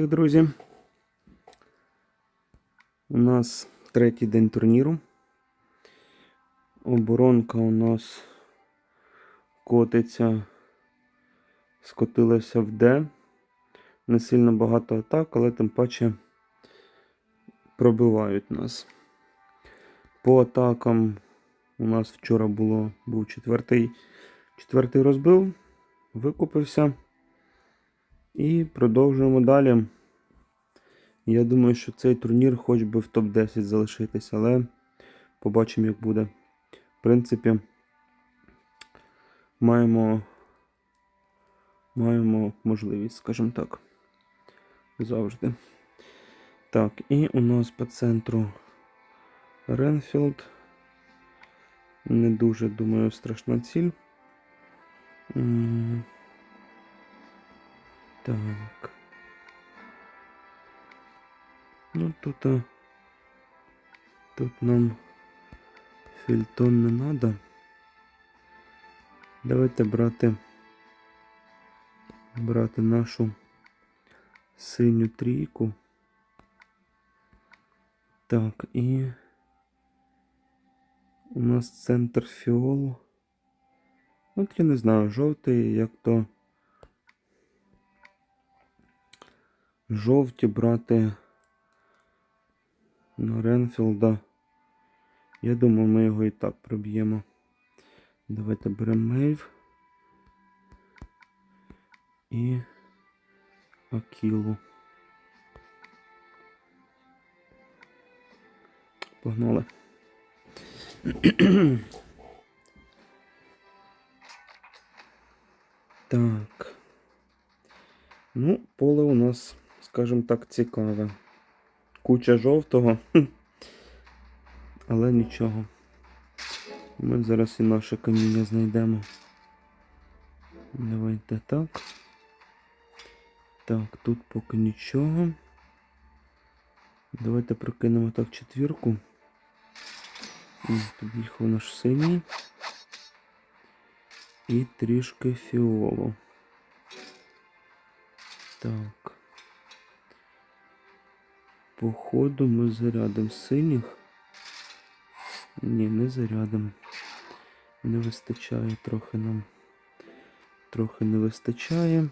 Друзі, у нас третій день турніру. Оборонка у нас котиться, скотилася в Д. Не сильно багато атак, але тим паче пробивають нас. По атакам у нас вчора було, був четвертий, четвертий розбив, викупився. І продовжуємо далі. Я думаю, що цей турнір хоч би в топ-10 залишитись, але побачимо, як буде. В принципі, маємо, маємо можливість, скажімо так. Завжди. Так, і у нас по центру Ренфілд. Не дуже, думаю, страшна ціль. Так. Ну тут, а, тут нам фільтон не надо. Давайте брати, брати нашу синю трійку. Так, і у нас центр фіолу. От я не знаю, жовтий, як то. Жовті брати на Ренфілда. Я думаю, ми його і так проб'ємо. Давайте беремо Мейв і Акілу. Погнали. Так. Ну, поле у нас, скажімо так, цікаве. Куча жовтого. Але нічого. Ми зараз і наше каміння знайдемо. Давайте так. Так, тут поки нічого. Давайте прокинемо так четвірку. М, Під'їхав наш синій. І трішки фіолу. Так. Походу ми зарядимо синіх. Ні, не зарядимо. Не вистачає трохи нам. Трохи не вистачає.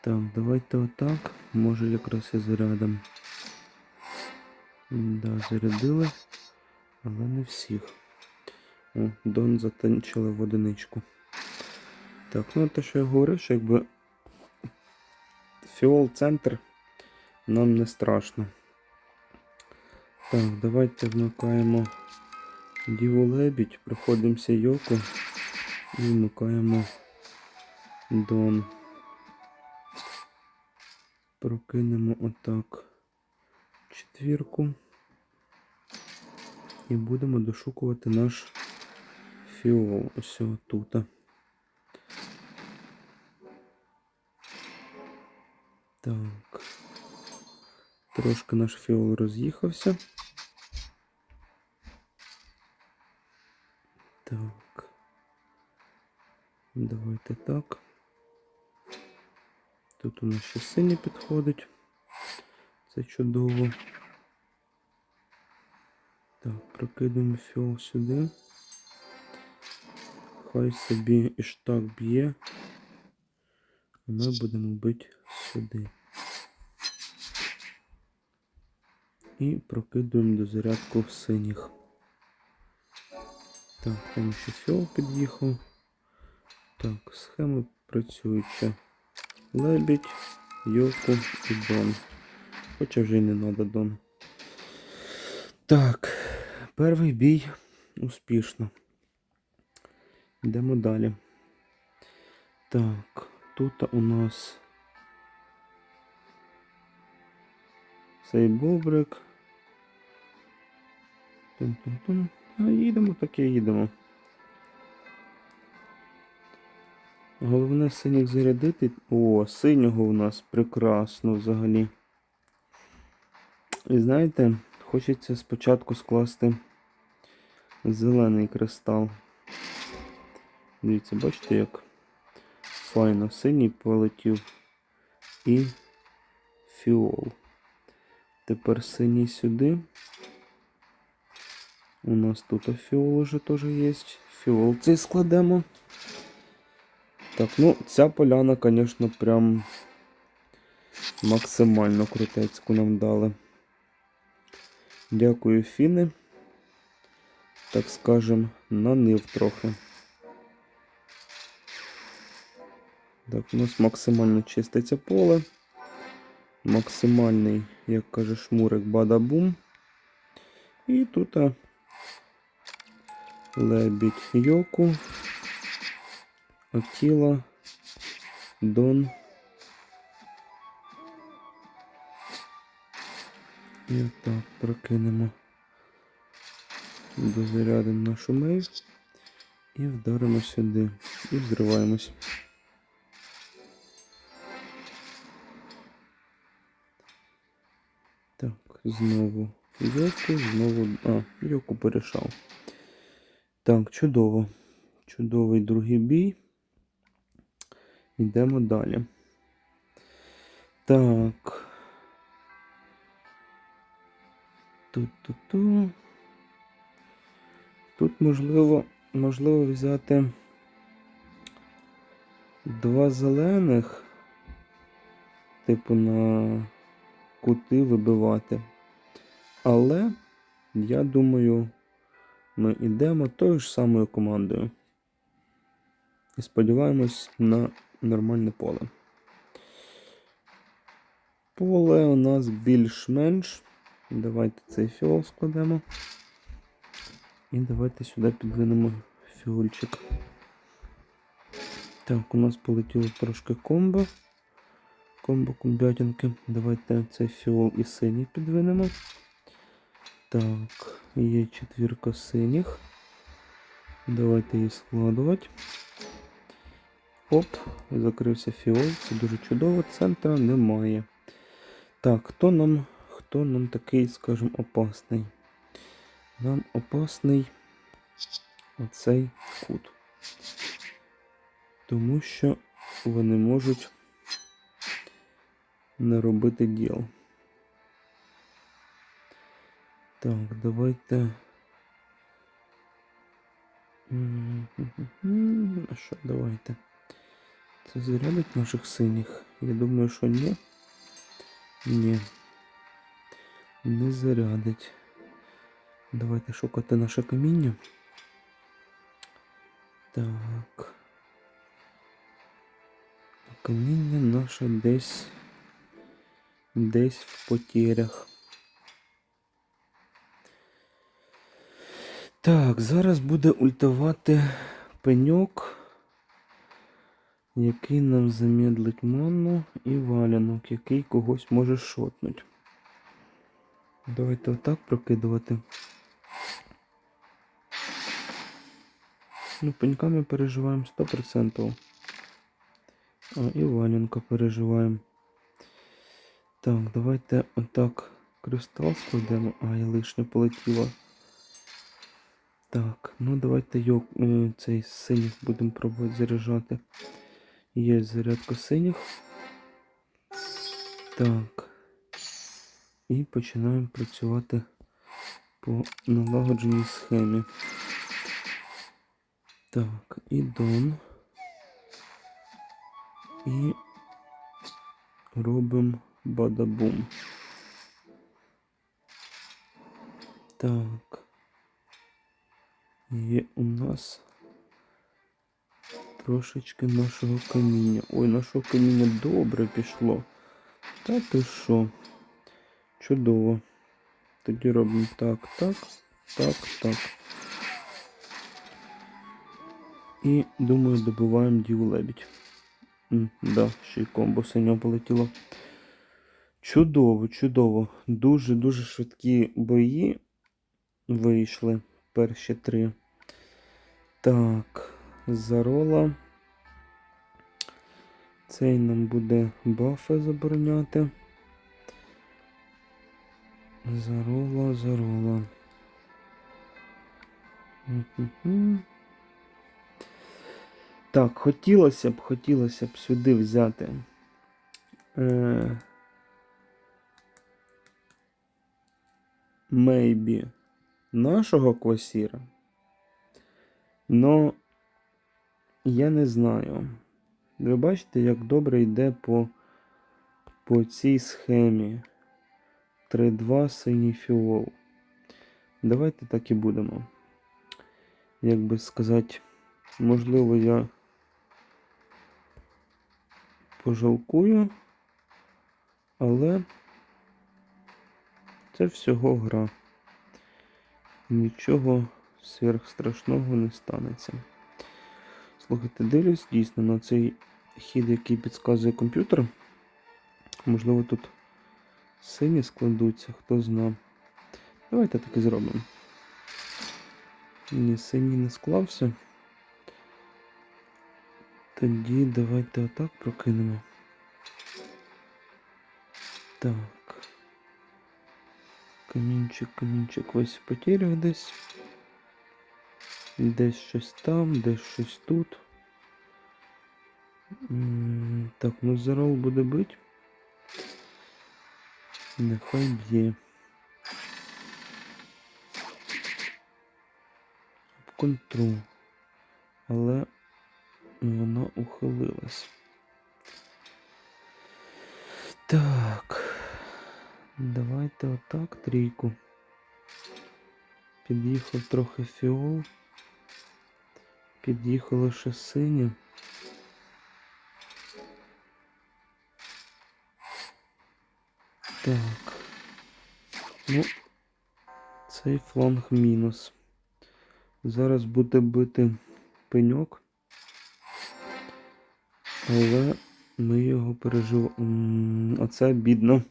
Так, давайте отак. Може якраз і зарядимо. Да, зарядили, але не всіх. О, Дон затанчили в одиничку. Так, ну те, що я говорив, що якби фіол центр нам не страшно. Так, давайте вмикаємо Діву Лебідь, проходимося Йоко і вмикаємо Дон. Прокинемо отак четвірку. І будемо дошукувати наш фіол ось тут. Так. Трошки наш фіол роз'їхався. Так. Давайте так. Тут у нас ще синій підходить. Це чудово. Так, прокидаємо фіол сюди. Хай собі іштак б'є. А ми будемо бити сюди. І прокидуємо до зарядку синіх. Так, там ще фіол під'їхав. Так, схема працююча. Лебідь, Йоку і Дон. Хоча вже й не треба Дон. Так, перший бій успішно. Йдемо далі. Так, тут у нас цей бобрик. Тун-тун-тун. А їдемо, так і їдемо. Головне синіх зарядити. О, синього у нас прекрасно взагалі. І знаєте, хочеться спочатку скласти зелений кристал. Дивіться, бачите, як файно синій полетів і фіол. Тепер синій сюди. У нас тут фіол уже теж є. Фіол цей складемо. Так, ну, ця поляна, звісно, прям максимально крутецьку нам дали. Дякую, Фіни. Так скажем, нанив трохи. Так, у нас максимально чиститься поле. Максимальний, як каже шмурик, бадабум. І тут лебідь йоку, Атіла, Дон. І так, прокинемо. Дозарядимо нашу мейв і вдаримо сюди. І взриваємось. Так, знову Йоку, знову. А, Йоку порішав. Так, чудово. Чудовий другий бій. Йдемо далі. Так. Тут-ту-ту. Тут можливо, можливо взяти два зелених, типу на кути вибивати. Але я думаю, ми йдемо тою ж самою командою. І сподіваємось на нормальне поле. Поле у нас більш-менш. Давайте цей фіол складемо. І давайте сюди підвинемо фіольчик. Так, у нас полетіло трошки комбо. Комбо комбятинки. Давайте цей фіол і синій підвинемо. Так, є четвірка синіх. Давайте її складувати. Оп, закрився фіол. Це дуже чудово. Центра немає. Так, хто нам, хто нам такий, скажімо, опасний? Нам опасний оцей кут. Тому що вони можуть не робити Так, давайте. М, А що, давайте. Це зарядить наших синіх? Я думаю, що ні. Ні. Не зарядить. Давайте шукати наше каміння. Так. А Каміння наше десь. Десь в потерях. Так, зараз буде ультувати пеньок, який нам замедлить ману і валянок, який когось може шотнуть. Давайте отак прокидувати. Ну, пенька ми переживаємо 100%. А, і валянка переживаємо. Так, давайте отак кристал складемо. А, я лишнє полетіло. Так, ну давайте йо, е, цей синіх будемо пробувати заряджати. Є зарядка синіх. Так. І починаємо працювати по налагодженій схемі. Так, і дон. І робимо бадабум. Так. Є у нас трошечки нашого каміння. Ой, нашого каміння добре пішло. Та ти що? Чудово. Тоді робимо так, так, так, так. І думаю, добиваємо діву лебідь. М, да, ще й комбо синього полетіло. Чудово, чудово. Дуже-дуже швидкі бої вийшли перші три. Так, зарола. Цей нам буде бафи забороняти. Зарола, зарола. Так, хотілося б, хотілося б сюди взяти. Е, maybe нашого квасіра. Но я не знаю. Ви бачите, як добре йде по, по цій схемі. 3-2 синій фіол. Давайте так і будемо. Як би сказати, можливо, я пожалкую, але це всього гра. Нічого сверхстрашного не станеться. Слухайте, дивлюсь дійсно на цей хід, який підказує комп'ютер. Можливо, тут сині складуться, хто зна. Давайте так і зробимо. Ні, синій не склався. Тоді давайте отак прокинемо. Так. Камінчик, камінчик весь в потерях десь. Десь щось там, десь щось тут. Так, ну зарол буде бить. Нехай б'є. Контру. Але вона ухилилась. Так. Давайте отак трійку. Під'їхав трохи фіол. Під'їхало ще синє. Так. Ну, цей фланг мінус. Зараз буде бити пеньок. Але ми його переживемо. Оце бідно.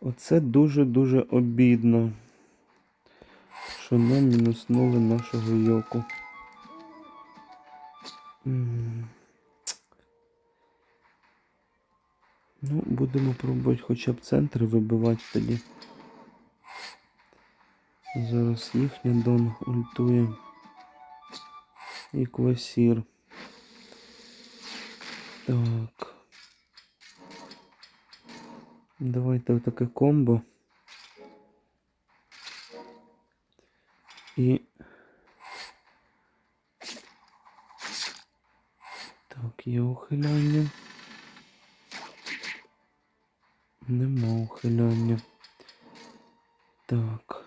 Оце дуже-дуже обідно. Що нам мінуснули нашого йоку. Ну, будемо пробувати хоча б центр вибивати тоді. Зараз їхня дон ультує. І квасір. Так. Давайте отаке комбо. І. Так, є ухиляння. Нема ухиляння. Так.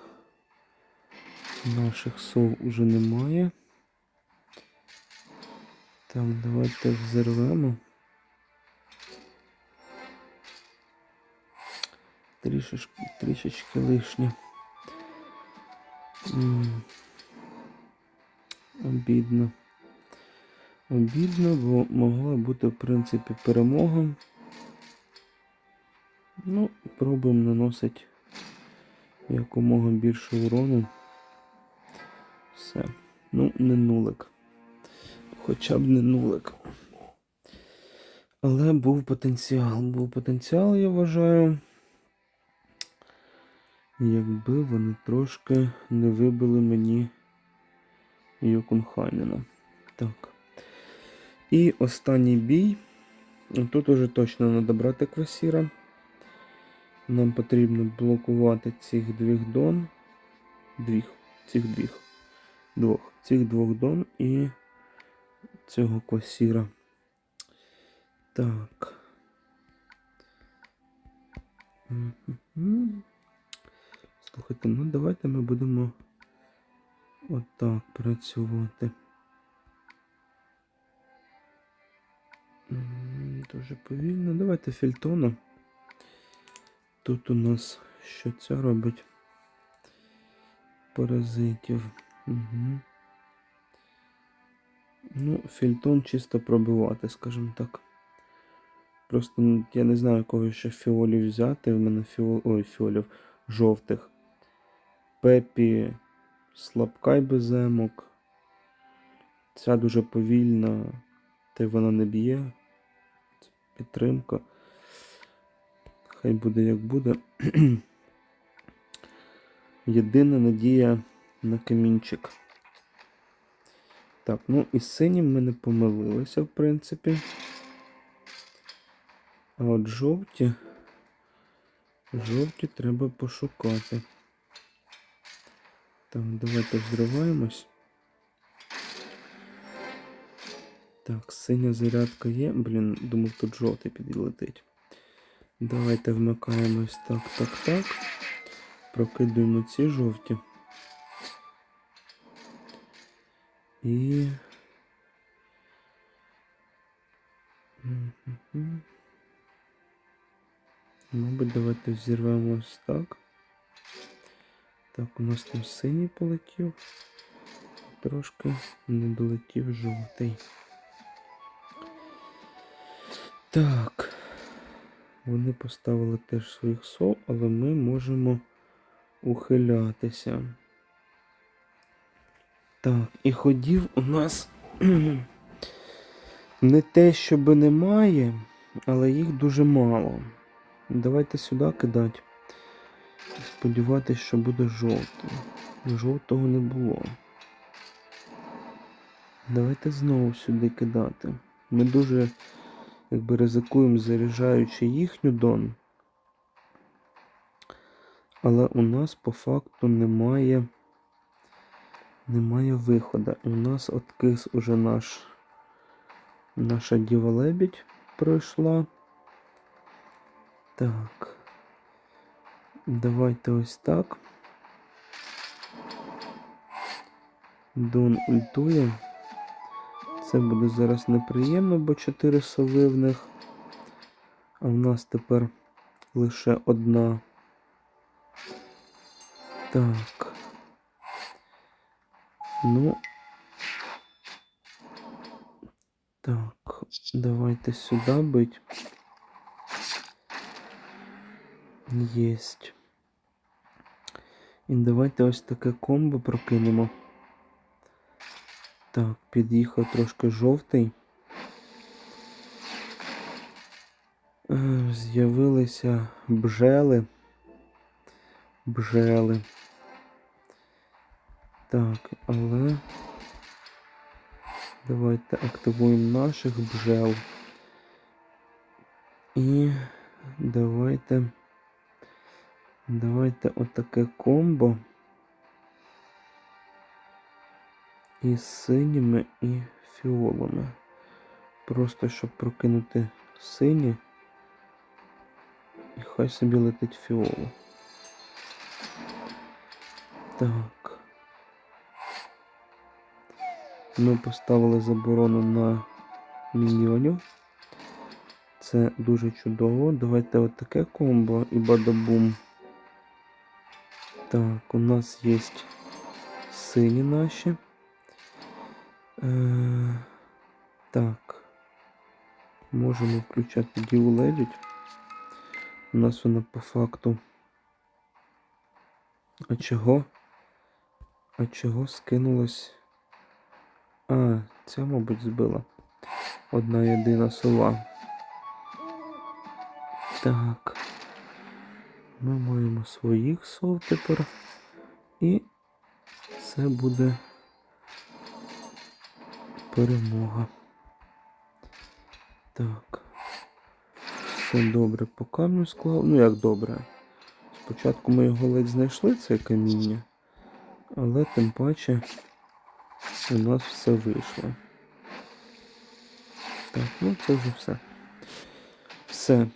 Наших сов уже немає. Так, давайте взорвемо. Трішечки, трішечки лишнє. Обідно. Обідно, бо могла бути, в принципі, перемога. Ну, пробуємо наносити якомога більше урону. Все. Ну, не нулик. Хоча б не нулик. Але був потенціал. Був потенціал, я вважаю. Якби вони трошки не вибили мені Йокунхайнена. Так. І останній бій. Тут уже точно треба брати квасіра. Нам потрібно блокувати цих двох дон. Двіх. Цих двіх. Двох. Цих двох дон і цього квасіра. Так. Мгм. Слухайте, ну давайте ми будемо отак працювати. Дуже повільно. Давайте фільтона. Тут у нас що це робить? Паразитів. Угу. Ну, фільтон чисто пробивати, скажімо так. Просто ну, я не знаю, кого ще фіолів взяти. В мене фіол... Ой, фіолів жовтих. Пепі слабка й без емок. Ця дуже повільна, та й вона не б'є. Підтримка. Хай буде як буде. Єдина надія на камінчик. Так, ну і синім ми не помилилися, в принципі. А от жовті. Жовті треба пошукати. Так, давайте взриваємось. Так, синя зарядка є. Блін, думав, тут жовтий підлетить. Давайте вмикаємось так, так, так. Прокидуємо ці жовті. І. Мабуть, давайте взірвемо ось так. Так, у нас там синій полетів. Трошки не долетів жовтий. Так. Вони поставили теж своїх сов, але ми можемо ухилятися. Так, і ходів у нас не те, щоб немає, але їх дуже мало. Давайте сюди кидати. Сподіватись, що буде жовтий. Жовтого не було. Давайте знову сюди кидати. Ми дуже якби ризикуємо, заряджаючи їхню дон. Але у нас по факту немає, немає виходу. І у нас откис уже наш, наша діва лебідь пройшла. Так. Давайте ось так. Дон ультує. Це буде зараз неприємно, бо 4 сови в них. А в нас тепер лише одна. Так. Ну. Так, давайте сюди бить. Єсть. І давайте ось таке комбо прокинемо. Так, під'їхав трошки жовтий. Е, З'явилися бжели. Бжели. Так, але давайте активуємо наших бжел. І давайте. Давайте отаке комбо. І синіми, і фіолами. Просто щоб прокинути сині. І хай собі летить фіолу. Так. Ми поставили заборону на міньйонів. Це дуже чудово. Давайте отаке комбо і бадабум. Так, у нас є сині наші. Е, так. Можемо включати діву лебідь. У нас вона по факту. А чого? А чого скинулась? А, ця, мабуть, збила. Одна єдина сова. Так. Ми маємо своїх сов тепер. І це буде перемога. Так. Все добре по камню склав. Ну як добре. Спочатку ми його ледь знайшли, це каміння, але тим паче у нас все вийшло. Так, ну це вже все. Все,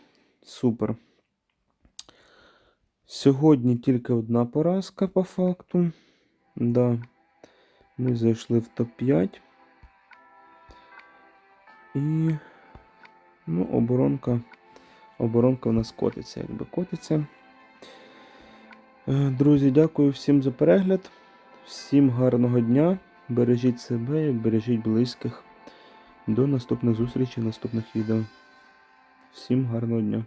супер. Сьогодні тільки одна поразка по факту. Да. Ми зайшли в топ-5. І ну, оборонка. Оборонка в нас котиться, якби котиться. Е, Друзі, дякую всім за перегляд. Всім гарного дня. Бережіть себе і бережіть близьких. До наступних зустрічей, наступних відео. Всім гарного дня.